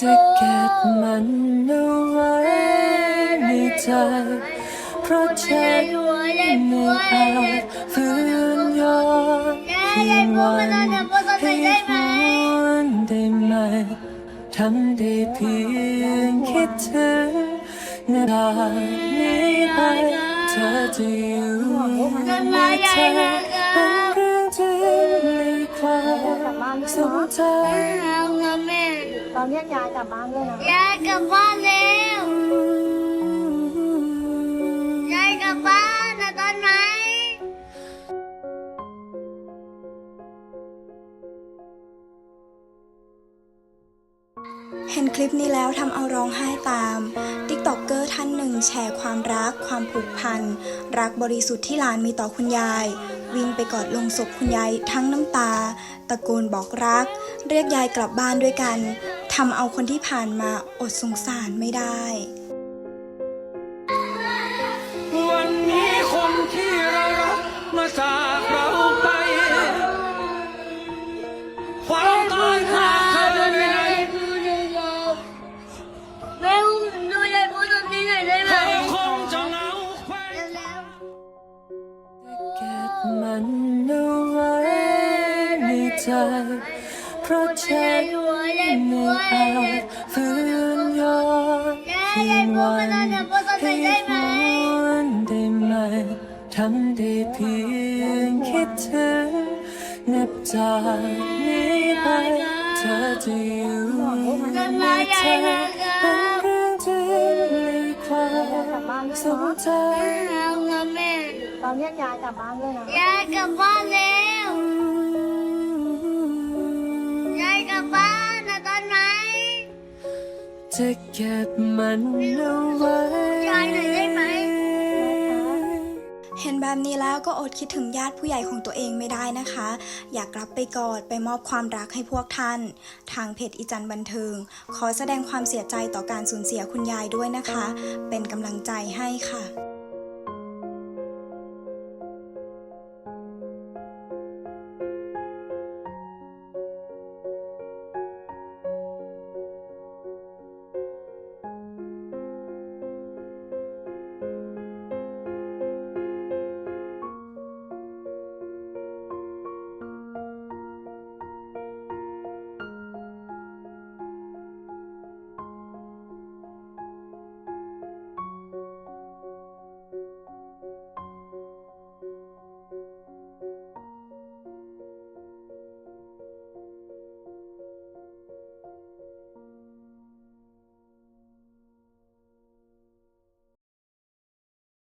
จะเก็บมันเอาไว้ในใจ เพราะฉันไม่อาจฟื้นย้อนคืนวันให้หวนได้ไหมทำได้เพียงคิดถึงนาทีนี้ไปเธอจะอยู่ในใจเป็นเรื่องจริงในความทรงจ เอาเงินแม่เราเรียกยายกลับบ้านด้วยนะยายกลับบ้านแล้วยายกลับบ้านนะตอนไหนเห็นคลิปนี้แล้วทำเอาร้องไห้ตาม ติ๊กต็อกเกอร์ท่านหนึ่งแชร์ความรัก ความผูกพัน รักบริสุทธิ์ที่หลานมีต่อคุณยาย วิ่งไปกอดลงศพคุณยายทั้งน้ำตา ตะโกนบอกรัก เรียกยายกลับบ้านด้วยกัน ทำเอาคนที่ผ่านมาอดสงสารไม่ได้ วันนี้คนที่เรารักมาจากเราไป ความตายพาเธอไปไหนแม่อุ้มดูยายพูดแบบนี้หน่ได้ไหมเธอคงจะเหงาแคว้นแล้วเก็บมันเอาไว้ในใจ เพราะฉันไม่อาจฟื้นย้อนคืนวันให้หวนได้ไหมทำได้เพียงคิดถึงนับจากนี้ไปเธอจะอยู่ในใจเป็นเรื่องจริงในความทรงจำเอาเงินแม่เราเรียกยายกลับบ้านด้วยนะยายกลับบ้านแล้ว ลับบ้านนะตอนไหนจะเก็บมันเอาไว้ยายหน่อยได้ไหม เห็นแบบนี้แล้วก็อดคิดถึงญาติผู้ใหญ่ของตัวเองไม่ได้นะคะ อยากรับไปกอดไปมอบความรักให้พวกท่าน ทางเพจอีจันบันเทิง ขอแสดงความเสียใจต่อการสูญเสียคุณยายด้วยนะคะ เป็นกำลังใจให้ค่ะ